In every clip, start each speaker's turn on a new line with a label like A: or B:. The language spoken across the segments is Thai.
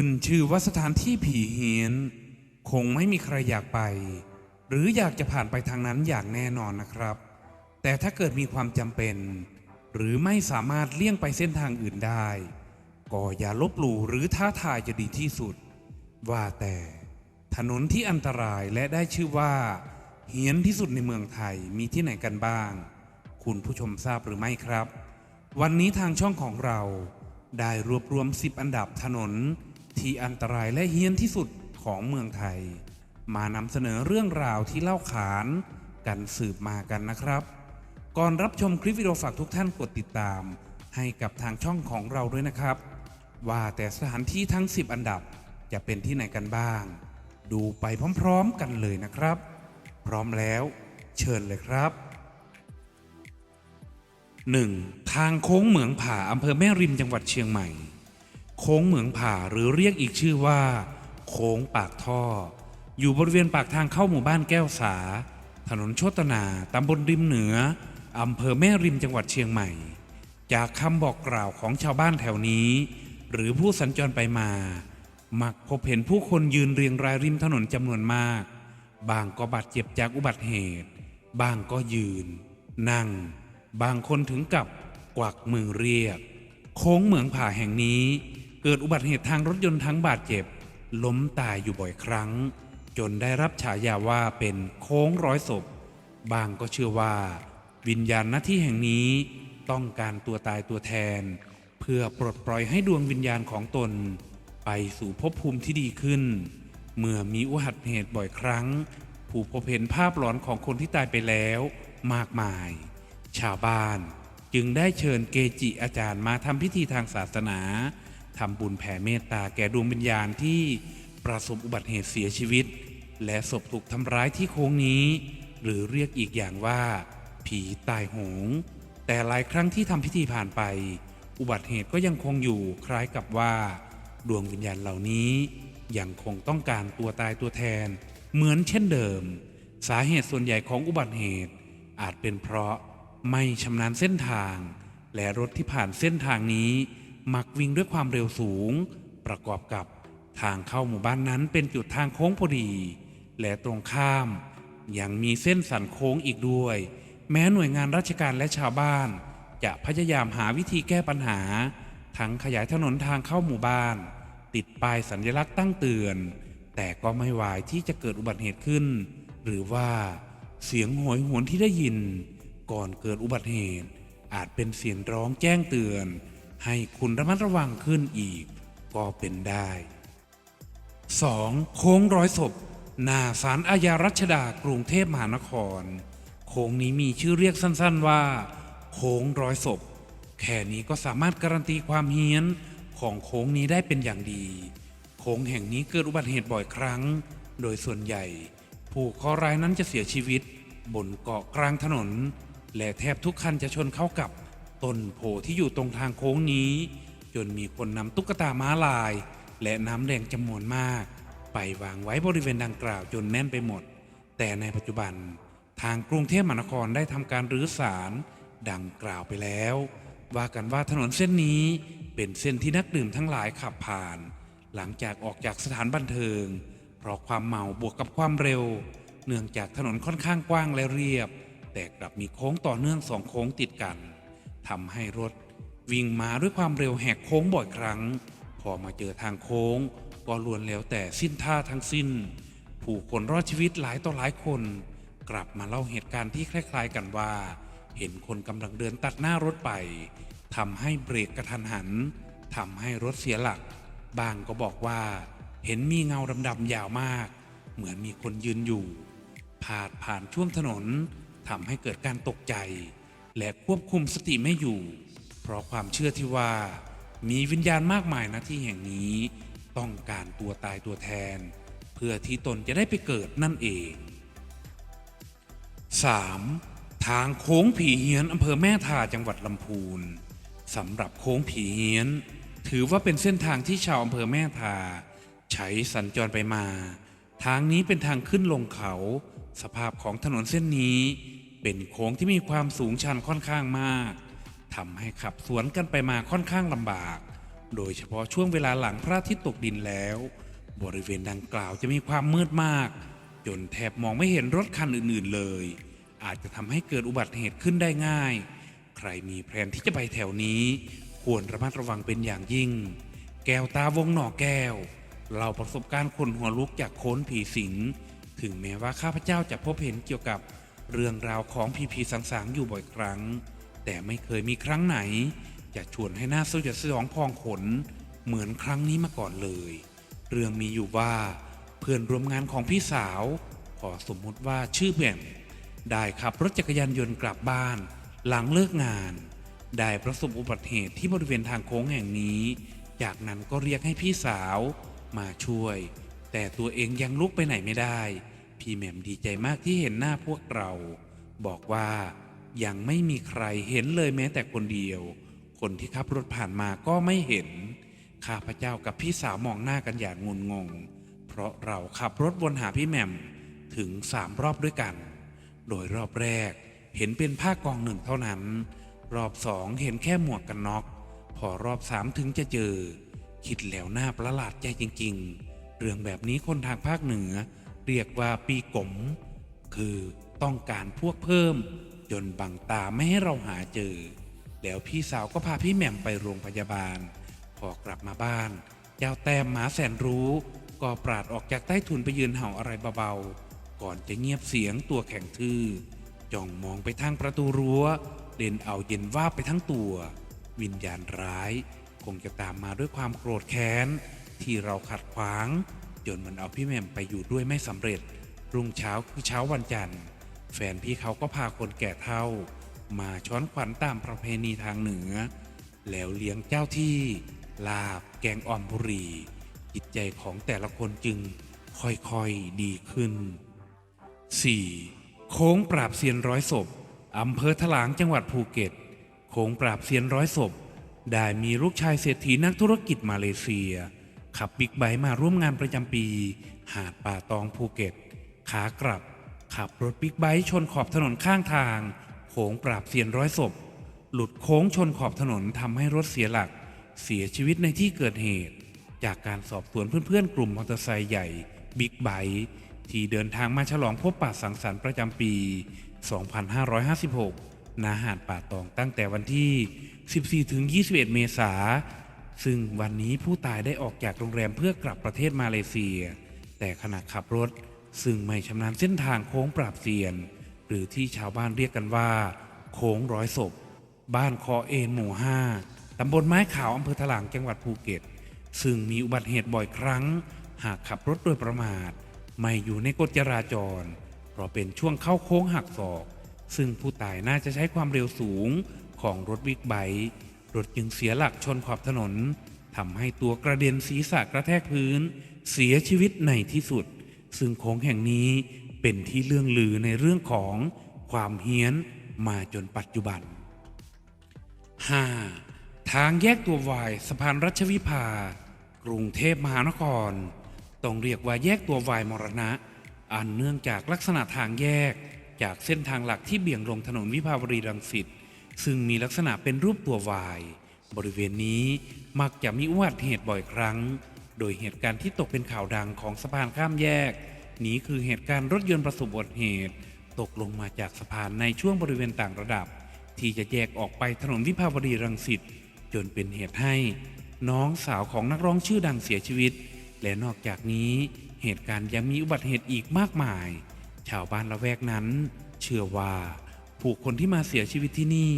A: ขึ้นชื่อว่าสถานที่ผีเฮียน คงไม่มีใครอยากไป หรืออยากจะผ่านไปทางนั้นอย่างแน่นอนนะครับ แต่ถ้าเกิดมีความจำเป็น หรือไม่สามารถเลี่ยงไปเส้นทางอื่นได้ ก็อย่าลบหลู่หรือท้าทายจะดีที่สุด ว่าแต่ ถนนที่อันตรายและได้ชื่อว่า เฮี้ยนที่สุดในเมืองไทยมีที่ไหนกันบ้าง คุณผู้ชมทราบหรือไม่ครับ วันนี้ทางช่องของเราได้รวบรวม 10 อันดับถนน ที่อันตรายและเฮี้ยนที่สุดของเมืองไทย มานำเสนอเรื่องราวที่เล่าขานกันสืบมากันนะครับ ก่อนรับชมคลิปวิดีโอฝากทุกท่านกดติดตาม ให้กับทางช่องของเราด้วยนะครับ ว่าแต่สถานที่ทั้ง 10 อันดับจะเป็นที่ไหนกันบ้าง ดูไปพร้อมๆกันเลยนะครับ พร้อมแล้วเชิญเลยครับ 1. ทางโค้งเหมืองผาอำเภอแม่ริมจังหวัดเชียงใหม่ โค้งเหมืองผาหรือเรียกอีกชื่อว่า โค้งปากท่อ อยู่บริเวณปากทางเข้าหมู่บ้านแก้วสา ถนนโชตนาตำบลริมเหนืออำเภอแม่ริมจังหวัดเชียงใหม่ จากคำบอกกล่าวของชาวบ้านแถวนี้ หรือผู้สัญจรไปมา มักพบเห็นผู้คนยืนเรียงรายริมถนนจำนวนมาก บางก็บาดเจ็บจากอุบัติเหตุ บางก็ยืน นั่ง บางคนถึงกับกวักมือเรียก โค้งเหมืองผ่าแห่งนี้ เกิดอุบัติเหตุทางรถยนต์ทั้งบาดเจ็บ ล้มตายอยู่บ่อยครั้ง จนได้รับฉายาว่าเป็นโค้งร้อยศพ บางก็เชื่อว่า วิญญาณหน้าที่แห่งนี้ต้องการตัวตายตัวแทน เพื่อปลดปล่อยให้ดวงวิญญาณของตน ไปสู่ภพภูมิที่ดีขึ้น เมื่อมีอุบัติเหตุบ่อยครั้ง ผู้พบเห็นภาพหลอนของคนที่ตายไปแล้วมากมาย ชาวบ้านจึงได้เชิญเกจิอาจารย์มาทำพิธีทางศาสนา ทำบุญแผ่เมตตาแก่ดวงวิญญาณที่ประสบอุบัติเหตุเสียชีวิต และศพถูกทำร้ายที่โค้งนี้ หรือเรียกอีกอย่างว่า ผีตายโหง แต่หลายครั้งที่ทำพิธีผ่านไป อุบัติเหตุก็ยังคงอยู่คล้ายกับว่า ดวงวิญญาณเหล่านี้ยังคงต้องการตัวตายตัวแทน เหมือนเช่นเดิม สาเหตุส่วนใหญ่ของอุบัติเหตุ อาจเป็นเพราะไม่ชำนาญเส้นทาง และรถที่ผ่านเส้นทางนี้ มักวิ่งด้วยความเร็วสูง ประกอบกับทางเข้าหมู่บ้านนั้นเป็นจุดทางโค้งพอดี และตรงข้าม ยังมีเส้นสันโค้งอีกด้วย แม้หน่วยงานราชการและชาวบ้าน จะพยายามหาวิธีแก้ปัญหา ทั้งขยายถนนทางเข้าหมู่บ้าน ติดป้ายสัญลักษณ์ตั้งเตือน แต่ก็ไม่วายที่จะเกิดอุบัติเหตุขึ้น หรือว่า เสียงโหยหวนที่ได้ยิน ก่อนเกิดอุบัติเหตุ อาจเป็นเสียงร้องแจ้งเตือน ให้คุณระมัดระวังขึ้นอีก ก็เป็นได้ 2. โค้งร้อยศพ หน้าศาลอาญารัชดากรุงเทพมหานคร โค้งนี้มีชื่อเรียกสั้นๆว่า โค้งร้อยศพ แค่นี้ก็สามารถการันตีความเฮี้ยนของโค้งนี้ได้เป็นอย่างดี โค้งแห่งนี้เกิดอุบัติเหตุบ่อยครั้ง โดยส่วนใหญ่ ผู้เคราะห์ร้ายนั้นจะเสียชีวิต บนเกาะกลางถนน และแทบทุกคันจะชนเข้ากับ ต้นโพที่อยู่ตรงทางโค้งนี้ จนมีคนนำตุ๊กตาม้าลาย และน้ำแดงจำนวนมาก ไปวางไว้บริเวณดังกล่าวจนแน่นไปหมด แต่ในปัจจุบัน ทางกรุงเทพมหานครได้ทำการรื้อสารดังกล่าวไปแล้ว ว่ากันว่าถนนเส้นนี้เป็นเส้นที่นักดื่มทั้งหลายขับผ่าน หลังจากออกจากสถานบันเทิง เพราะความเมาบวกกับความเร็ว เนื่องจากถนนค่อนข้างกว้างและเรียบ แต่กลับมีโค้งต่อเนื่องสองโค้งติดกัน ทำให้รถวิ่งมาด้วยความเร็วแหกโค้งบ่อยครั้ง พอมาเจอทางโค้ง ก็ล้วนแล้วแต่สิ้นท่าทั้งสิ้น ผู้คนรอดชีวิตหลายต่อหลายคน กลับมาเล่าเหตุการณ์ที่คล้าย ๆ กันว่า เห็นคนกำลังเดินตัดหน้ารถไปทำให้เบรกกระทันหันทำให้รถเสียหลัก บางก็บอกว่า เห็นมีเงาดำๆยาวมาก เหมือนมีคนยืนอยู่ผ่านผ่านช่วงถนนทำให้เกิดการตกใจ และควบคุมสติไม่อยู่ เพราะความเชื่อที่ว่า มีวิญญาณมากมายนะที่แห่งนี้ต้องการตัวตายตัวแทน เพื่อที่ตนจะได้ไปเกิดนั่นเอง 3. ทางโค้งผีเฮียนอำเภอแม่ทาจังหวัดลำพูนสำหรับโค้งผีเฮียน ถือว่าเป็นเส้นทางที่ชาวอำเภอแม่ทา ใช้สัญจรไปมา ทางนี้เป็นทางขึ้นลงเขา สภาพของถนนเส้นนี้ เป็นโค้งที่มีความสูงชันค่อนข้างมากทำให้ขับสวนกันไปมาค่อนข้างลำบาก โดยเฉพาะช่วงเวลาหลังพระอาทิตย์ตกดินแล้ว บริเวณดังกล่าวจะมีความมืดมาก จนแทบมองไม่เห็นรถคันอื่นๆเลย อาจจะทำให้เกิดอุบัติเหตุขึ้นได้ง่าย ใครมีแผนที่จะไปแถวนี้ ควรระมัดระวังเป็นอย่างยิ่ง แก้วตาวงหน่อแก้วเราประสบการณ์คนหัวลุกจากโค้นผีสิง ถึงแม้ว่าข้าพเจ้าจะพบเห็นเกี่ยวกับ เรื่องราวของผีผีสางๆอยู่บ่อยครั้ง แต่ไม่เคยมีครั้งไหน จะชวนให้หน้าสยดสยองพองขน เหมือนครั้งนี้มาก่อนเลย เรื่องมีอยู่ว่า เพื่อนร่วมงานของพี่สาว ขอสมมุติว่าชื่อแหม่มได้ขับรถจักรยานยนต์กลับบ้าน หลังเลิกงาน ได้ประสบอุบัติเหตุที่บริเวณทางโค้งแห่งนี้ จากนั้นก็เรียกให้พี่สาว มาช่วย แต่ตัวเองยังลุกไปไหนไม่ได้ พี่แหม่มดีใจมากที่เห็นหน้าพวกเรา บอกว่ายังไม่มีใครเห็นเลยแม้แต่คนเดียว คนที่ขับรถผ่านมาก็ไม่เห็น ข้าพเจ้ากับพี่สาวมองหน้ากันอย่างงุนงง เพราะเราขับรถวนหาพี่แหม่มถึงสามรอบด้วยกัน โดยรอบแรกเห็นเป็นผ้ากองหนึ่งเท่านั้น รอบสองเห็นแค่หมวกกันน็อก พอรอบสามถึงจะเจอ คิดแล้วหน้าประหลาดใจจริง ๆ เรื่องแบบนี้คนทางภาคเหนือ เรียกว่าปีกมคือต้องการพวกเพิ่ม จนบังตาไม่ให้เราหาเจอ แล้วพี่สาวก็พาพี่แหม่มไปโรงพยาบาล พอกลับมาบ้านเจ้าแต้มหมาแสนรู้ ก็ปราดออกจากใต้ถุนไปยืนเห่าอะไรเบาๆ ก่อนจะเงียบเสียงตัวแข็งทื่อจ้องมองไปทางประตูรั้ว เด่นเอาเย็นว่าไปทั้งตัว วิญญาณร้าย คงจะตามมาด้วยความโกรธแค้น ที่เราขัดขวาง จนมันเอาพี่แมมไปอยู่ด้วยไม่สำเร็จ รุ่งเช้าคือเช้าวันจันทร์ แฟนพี่เขาก็พาคนแก่เท่า มาช้อนขวัญตามประเพณีทางเหนือ แล้วเลี้ยงเจ้าที่ ลาบ แกงอ่อมบุรีจิตใจของแต่ละคนจึงค่อยๆดีขึ้น 4. โค้งปราบเซียนร้อยศพอำเภอถลางจังหวัดภูเก็ต โค้งปราบเซียนร้อยศพได้มีลูกชายเศรษฐีนักธุรกิจมาเลเซีย ขับบิ๊กไบค์มาร่วมงานประจำปี หาดป่าตองภูเก็ต ขากลับ ขับรถบิ๊กไบค์ชนขอบถนนข้างทางโค้งปราบเซียนร้อยศพ หลุดโค้งชนขอบถนนทำให้รถเสียหลัก เสียชีวิตในที่เกิดเหตุ จากการสอบสวนเพื่อนๆ กลุ่มมอเตอร์ไซค์ใหญ่บิ๊กไบค์ที่เดินทางมาฉลองพบปะสังสรรค์ประจำปี 2556 ณ หาดป่าตองตั้งแต่วันที่ 14-21 เมษายน ซึ่งวันนี้ผู้ตายได้ออกจากโรงแรมเพื่อกลับประเทศมาเลเซีย แต่ขณะขับรถ ซึ่งไม่ชำนาญเส้นทางโค้งปราบเซียน หรือที่ชาวบ้านเรียกกันว่า โค้งร้อยศพ บ้านคอเอนหมู่ห้าตำบลไม้ขาวอำเภอถลางจังหวัดภูเก็ต ซึ่งมีอุบัติเหตุบ่อยครั้ง หากขับรถโดยประมาท ไม่อยู่ในกฎจราจร เพราะเป็นช่วงเข้าโค้งหักศอก ซึ่งผู้ตายน่าจะใช้ความเร็วสูงของรถบิ๊กไบค์ รถจึงเสียหลักชนขอบถนนทำให้ตัวกระเด็นศีรษะกระแทกพื้น เสียชีวิตในที่สุด ซึ่งโค้งแห่งนี้เป็นที่เลื่องลือในเรื่องของความเฮี้ยนมาจนปัจจุบัน 5. ทางแยกตัววายสะพานรัชวิภากรุงเทพมหานคร ต้องเรียกว่าแยกตัววายมรณะ อันเนื่องจากลักษณะทางแยกจากเส้นทางหลักที่เบี่ยงลงถนนวิภาวดีรังสิต ซึ่งมีลักษณะเป็นรูปตัววาย บริเวณนี้มักจะมีอุบัติเหตุบ่อยครั้ง โดยเหตุการณ์ที่ตกเป็นข่าวดังของสะพานข้ามแยก นี้คือเหตุการณ์รถยนต์ประสบอุบัติเหตุ ตกลงมาจากสะพานในช่วงบริเวณต่างระดับ ที่จะแยกออกไปถนนวิภาวดีรังสิตจนเป็นเหตุให้ น้องสาวของนักร้องชื่อดังเสียชีวิต และนอกจากนี้เหตุการณ์ยังมีอุบัติเหตุอีกมากมาย ชาวบ้านละแวกนั้น เชื่อว่า ผู้คนที่มาเสียชีวิตที่นี่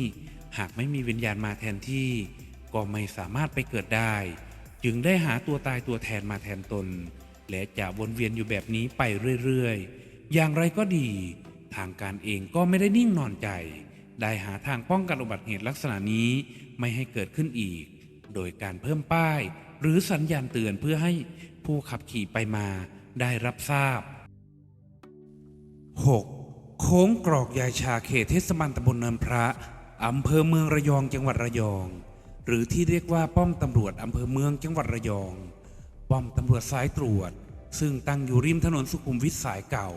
A: หากไม่มีวิญญาณมาแทนที่ ก็ไม่สามารถไปเกิดได้ จึงได้หาตัวตายตัวแทนมาแทนตน และจะวนเวียนอยู่แบบนี้ไปเรื่อยๆ อย่างไรก็ดี ทางการเองก็ไม่ได้นิ่งนอนใจ ได้หาทางป้องกันอุบัติเหตุลักษณะนี้ไม่ให้เกิดขึ้นอีก โดยการเพิ่มป้าย หรือสัญญาณเตือนเพื่อให้ผู้ขับขี่ไปมาได้รับทราบ 6. โค้งกรอกยายชาเขตเทศบาลตำบลเนินพระ อำเภอเมืองระยองจังหวัดระยอง หรือที่เรียกว่าป้อมตำรวจอำเภอเมืองจังหวัดระยอง ป้อมตำรวจสายตรวจ ซึ่งตั้งอยู่ริมถนนสุขุมวิทสายเก่า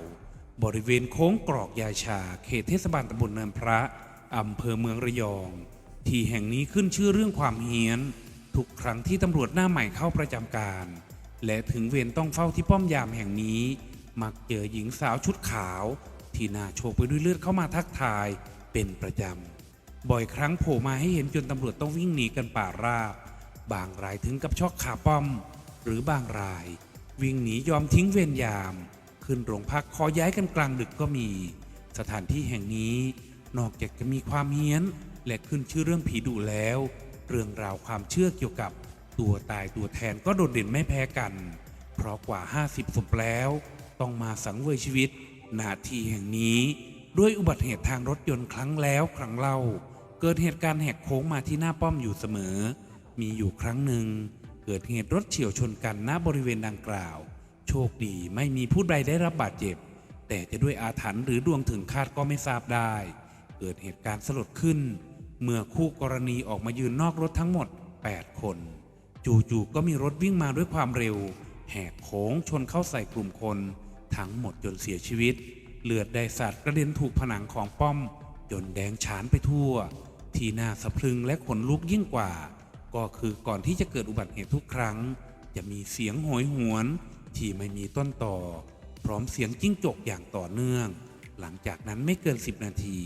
A: บริเวณโค้งกรอกยายชาเขตเทศบาลตำบลเนินพระอำเภอเมืองระยอง ที่แห่งนี้ขึ้นชื่อเรื่องความเฮี้ยน ทุกครั้งที่ตำรวจหน้าใหม่เข้าประจำการ และถึงเวรต้องเฝ้าที่ป้อมยามแห่งนี้ มักเจอหญิงสาวชุดขาว ที่หน้าโชกไปด้วยเลือดเข้ามาทักทายเป็นประจำ บ่อยครั้งโผล่มาให้เห็นจนตำรวจต้องวิ่งหนีกันป่าราบ บางรายถึงกับช็อกขาป้อม หรือบางราย วิ่งหนียอมทิ้งเวรยาม ขึ้นโรงพักขอย้ายกันกลางดึกก็มี สถานที่แห่งนี้ นอกจากจะมีความเฮี้ยน และขึ้นชื่อเรื่องผีดุแล้ว เรื่องราวความเชื่อเกี่ยวกับตัวตายตัวแทนก็โดดเด่นไม่แพ้กัน เพราะกว่า 50ศพแล้ว ต้องมาสังเวยชีวิต นาทีแห่งนี้ด้วยอุบัติเหตุทางรถยนต์ครั้งแล้วครั้งเล่า เกิดเหตุการณ์แหกโค้งมาที่หน้าป้อมอยู่เสมอ มีอยู่ครั้งหนึ่ง เกิดเหตุรถเฉียวชนกันณบริเวณดังกล่าว โชคดีไม่มีผู้ใดได้รับบาดเจ็บ แต่จะด้วยอาถรรพ์หรือดวงถึงคาดก็ไม่ทราบได้ เกิดเหตุการณ์สลดขึ้น เมื่อคู่กรณีออกมายืนนอกรถทั้งหมด 8 คน จู่ๆก็มีรถวิ่งมาด้วยความเร็ว แหกโค้งชนเข้าใส่กลุ่มคน ทั้งหมดจนเสียชีวิต เลือดได้สาดกระเด็นถูกผนังของป้อม จนแดงฉานไปทั่ว ที่น่าสะพรึงและขนลุกยิ่งกว่า ก็คือก่อนที่จะเกิดอุบัติเหตุทุกครั้ง จะมีเสียงโหยหวน ที่ไม่มีต้นต่อ พร้อมเสียงจิ้งจกอย่างต่อเนื่อง หลังจากนั้นไม่เกิน 10 นาที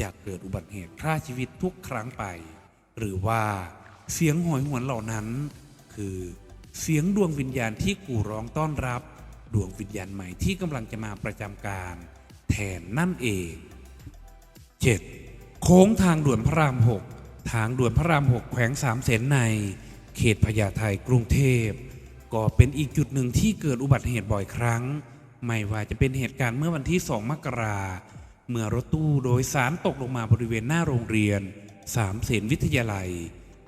A: จะเกิดอุบัติเหตุฆ่าชีวิตทุกครั้งไป หรือว่าเสียงหอยหวนเหล่านั้น คือเสียงดวงวิญญาณที่กูร้องต้อนรับ ดวงวิญญาณใหม่ที่กำลังจะมาประจำการแทนนั่นเอง 7. โค้งทางด่วนพระราม 6 ทางด่วนพระราม 6 แขวงสามเสนในเขตพญาไทกรุงเทพ ก็เป็นอีกจุดหนึ่งที่เกิดอุบัติเหตุบ่อยครั้ง ไม่ว่าจะเป็นเหตุการณ์เมื่อวันที่ 2 มกราเมื่อรถตู้โดยสารตกลงมาบริเวณหน้าโรงเรียนสามเสนวิทยาลัย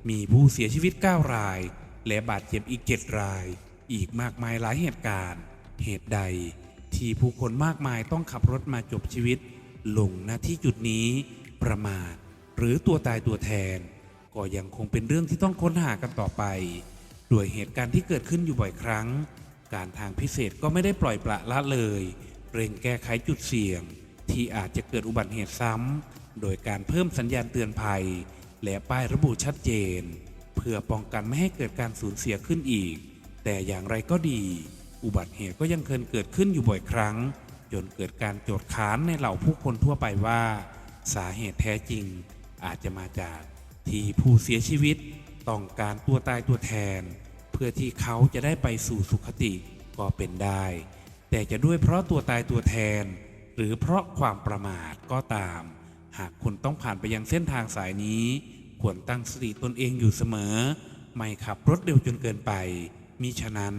A: มีผู้เสียชีวิต 9 ราย และบาดเจ็บอีก 7 ราย อีกมากมายหลายเหตุการณ์ เหตุใดที่ผู้คนมากมายต้องขับรถมาจบชีวิตลงณที่จุดนี้ประมาทหรือตัวตายตัวแทน ก็ยังคงเป็นเรื่องที่ต้องค้นหากันต่อไป ด้วยเหตุการณ์ที่เกิดขึ้นอยู่บ่อยครั้ง การทางพิเศษก็ไม่ได้ปล่อยปละละเลย เร่งแก้ไขจุดเสี่ยง ที่อาจจะเกิดอุบัติเหตุซ้ำ โดยการเพิ่มสัญญาณเตือนภัย และป้ายระบุชัดเจน เพื่อป้องกันไม่ให้เกิดการสูญเสียขึ้นอีก แต่อย่างไรก็ดี อุบัติเหตุก็ยังเคยเกิดขึ้นอยู่บ่อยครั้ง จนเกิดการโจทย์ค้านในเหล่าผู้คนทั่วไปว่า สาเหตุแท้จริง อาจจะมาจากที่ผู้เสียชีวิตต้องการตัวตายตัวแทน เพื่อที่เขาจะได้ไปสู่สุขติก็เป็นได้ แต่จะด้วยเพราะตัวตายตัวแทน หรือเพราะความประมาทก็ตาม หากคุณต้องผ่านไปยังเส้นทางสายนี้ ควรตั้งสติตนเองอยู่เสมอ ไม่ขับรถเร็วจนเกินไปมิฉะนั้น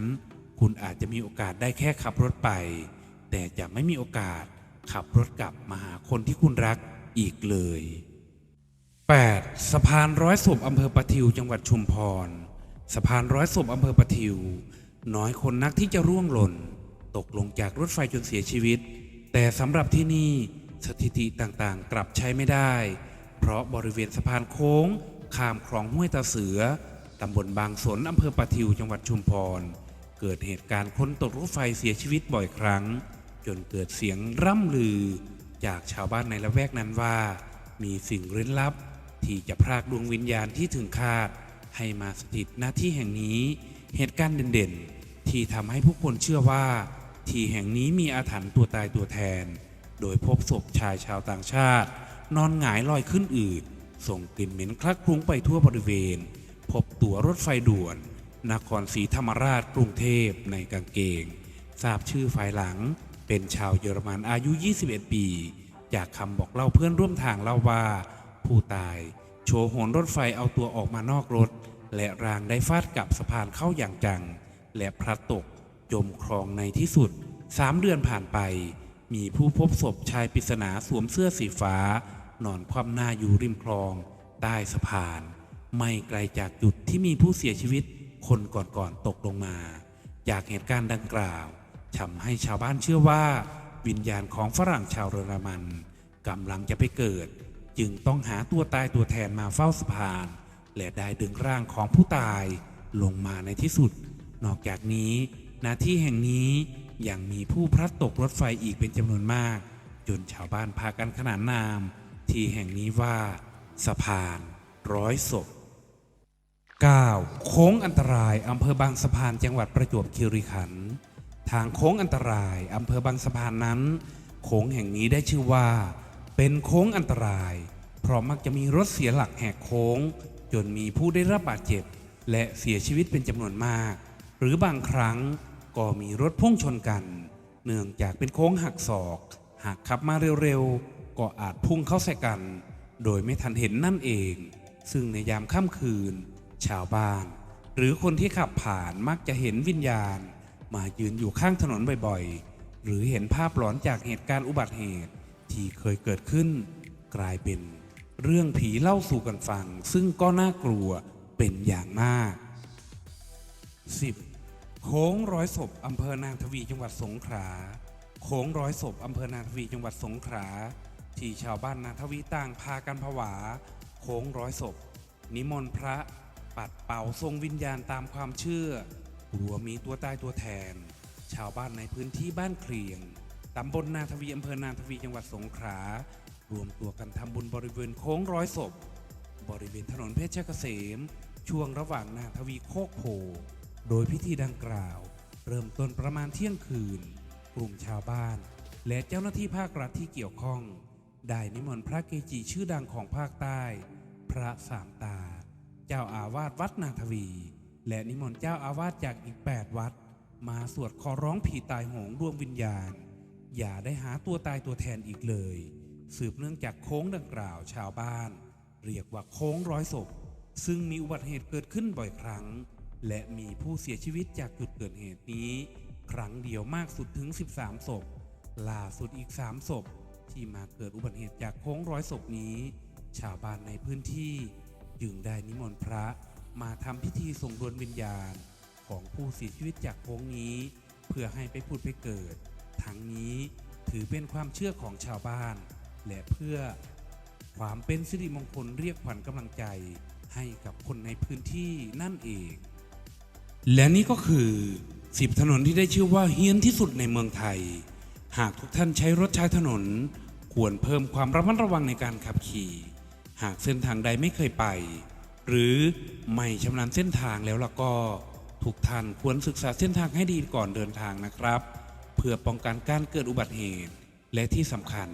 A: คุณอาจจะมีโอกาสได้แค่ขับรถไป แต่จะไม่มีโอกาสขับรถกลับมาหาคนที่คุณรักอีกเลย 8. สะพานร้อยศพอำเภอปะทิวจังหวัดชุมพร สะพานร้อยศพอำเภอปะทิว น้อยคนนักที่จะร่วงหล่น ตกลงจากรถไฟจนเสียชีวิต แต่สำหรับที่นี่สถิติต่างๆ กลับใช้ไม่ได้ เพราะบริเวณสะพานโค้งข้ามคลองห้วยตาเสือตำบลบางสนอำเภอปะทิวจังหวัดชุมพร เกิดเหตุการณ์คนตกรถไฟเสียชีวิตบ่อยครั้ง จนเกิดเสียงร่ำลือ จากชาวบ้านในละแวกนั้นว่า มีสิ่งเร้นลับ ที่จะพรากดวงวิญญาณที่ถึงคาด ให้มาสถิตหน้าที่แห่งนี้ เหตุการณ์เด่นๆ ที่ทำให้ผู้คนเชื่อว่า ที่แห่งนี้มีอาถรรพ์ตัวตายตัวแทน โดยพบศพชายชาวต่างชาติ นอนหงายลอยขึ้นอืดส่งกลิ่นเหม็นคลักคลุ้งไปทั่วบริเวณ พบตั๋วรถไฟด่วน นครศรีธรรมราชกรุงเทพในกางเกง ทราบชื่อภายหลัง เป็นชาวเยอรมันอายุ 21 ปี จากคำบอกเล่าเพื่อนร่วมทางเล่าว่า ผู้ตาย โชว์โหนรถไฟเอาตัวออกมานอกรถ และรางได้ฟาดกับสะพานเข้าอย่างจัง และพลัดตก จมคลองในที่สุดสามเดือนผ่านไป มีผู้พบศพชายปริศนาสวมเสื้อสีฟ้า นอนคว่ำหน้าอยู่ริมคลอง ใต้สะพาน ไม่ไกลจากจุดที่มีผู้เสียชีวิต คนก่อนๆตกลงมา จากเหตุการณ์ดังกล่าวทำให้ชาวบ้านเชื่อว่า วิญญาณของฝรั่งชาวเยอรมันกำลังจะไปเกิด จึงต้องหาตัวตายตัวแทนมาเฝ้าสะพาน และได้ดึงร่างของผู้ตายลงมาในที่สุด นอกจากนี้หน้าที่แห่งนี้ยังมีผู้พลัดตกรถไฟอีกเป็นจำนวนมาก จนชาวบ้านพากันขนานนาม ที่แห่งนี้ว่า สะพานร้อยศพ 9. โค้งอันตรายอำเภอบางสะพานจังหวัดประจวบคีรีขันธ์ทางโค้งอันตรายอำเภอบางสะพานนั้น โค้งแห่งนี้ได้ชื่อว่า เป็นโค้งอันตราย เพราะมักจะมีรถเสียหลักแหกโค้ง จนมีผู้ได้รับบาดเจ็บ และเสียชีวิตเป็นจำนวนมาก หรือบางครั้งก็มีรถพุ่งชนกัน เนื่องจากเป็นโค้งหักศอก หากขับมาเร็วๆ ก็อาจพุ่งเข้าใส่กัน โดยไม่ทันเห็นนั่นเอง ซึ่งในยามค่ำคืน ชาวบ้าน หรือคนที่ขับผ่านมักจะเห็นวิญญาณ มายืนอยู่ข้างถนนบ่อยๆ หรือเห็นภาพหลอนจากเหตุการณ์อุบัติเหตุ ที่เคยเกิดขึ้น กลายเป็นเรื่องผีเล่าสู่กันฟัง ซึ่งก็น่ากลัวเป็นอย่างมาก 10. โค้งร้อยศพอำเภอนางทวีจังหวัดสงขลาโค้งร้อยศพอำเภอนางทวีจังหวัดสงขลาที่ชาวบ้านนางทวีต่างพากันผวา โค้งร้อยศพ นิมนต์พระ ปัดเป่าทรงวิญญาณตามความเชื่อ กลัวมีตัวตายตัวแทน ชาวบ้านในพื้นที่บ้านเคลียงตำบลนาทวีอำเภอนาทวีจังหวัดสงขลารวมตัวกันทำบุญบริเวณโค้งร้อยศพ บริเวณถนนเพชรเกษม ช่วงระหว่างนาทวีโคกโพโดยพิธีดังกล่าว เริ่มต้นประมาณเที่ยงคืน กลุ่มชาวบ้าน และเจ้าหน้าที่ภาครัฐที่เกี่ยวข้อง ได้นิมนต์พระเกจิชื่อดังของภาคใต้ พระสามตา จ้าอาวาสวัดนาทวี และนิมนต์เจ้าอาวาสจากอีก 8 วัด มาสวดขอร้องผีตายโหงดวงวิญญาณ อย่าได้หาตัวตายตัวแทนอีกเลย สืบเนื่องจากโค้งดังกล่าวชาวบ้าน เรียกว่าโค้งร้อยศพ ซึ่งมีอุบัติเหตุเกิดขึ้นบ่อยครั้ง และมีผู้เสียชีวิตจากจุดเกิดเหตุนี้ ครั้งเดียวมากสุดถึง 13ศพล่าสุดอีก3ศพที่มาเกิดอุบัติเหตุจากโค้งร้อยศพนี้ ชาวบ้านในพื้นที่ จึงได้นิมนต์พระมาทำพิธีส่งดวงวิญญาณของผู้เสียชีวิตจากโค้งนี้ เพื่อให้ไปผุดไปเกิด ทั้งนี้ถือเป็นความเชื่อของชาวบ้าน และเพื่อความเป็นสิริมงคลเรียกขวัญกำลังใจให้กับคนในพื้นที่นั่นเอง และนี่ก็คือสิบถนนที่ได้ชื่อว่าเฮี้ยนที่สุดในเมืองไทย หากทุกท่านใช้รถใช้ถนน ควรเพิ่มความระมัดระวังในการขับขี่ หากเส้นทางใดไม่เคยไป หรือไม่ชำนาญเส้นทางแล้วล่ะก็ทุกท่านควรศึกษาเส้นทางให้ดีก่อนเดินทางนะครับ เพื่อป้องกันการเกิดอุบัติเหตุ และที่สำคัญ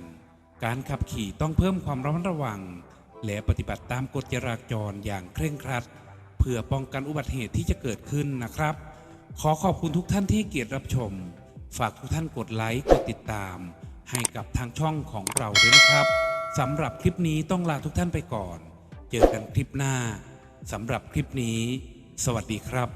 A: การขับขี่ต้องเพิ่มความระมัดระวัง และปฏิบัติตามกฎจราจรอย่างเคร่งครัด เพื่อป้องกันอุบัติเหตุที่จะเกิดขึ้นนะครับ ขอขอบคุณทุกท่านที่เกียรติรับชม ฝากทุกท่านกดไลค์กดติดตาม ให้กับทางช่องของเราด้วยนะครับ สำหรับคลิปนี้ต้องลาทุกท่านไปก่อน เจอกันคลิปหน้าสำหรับคลิปนี้ สวัสดีครับ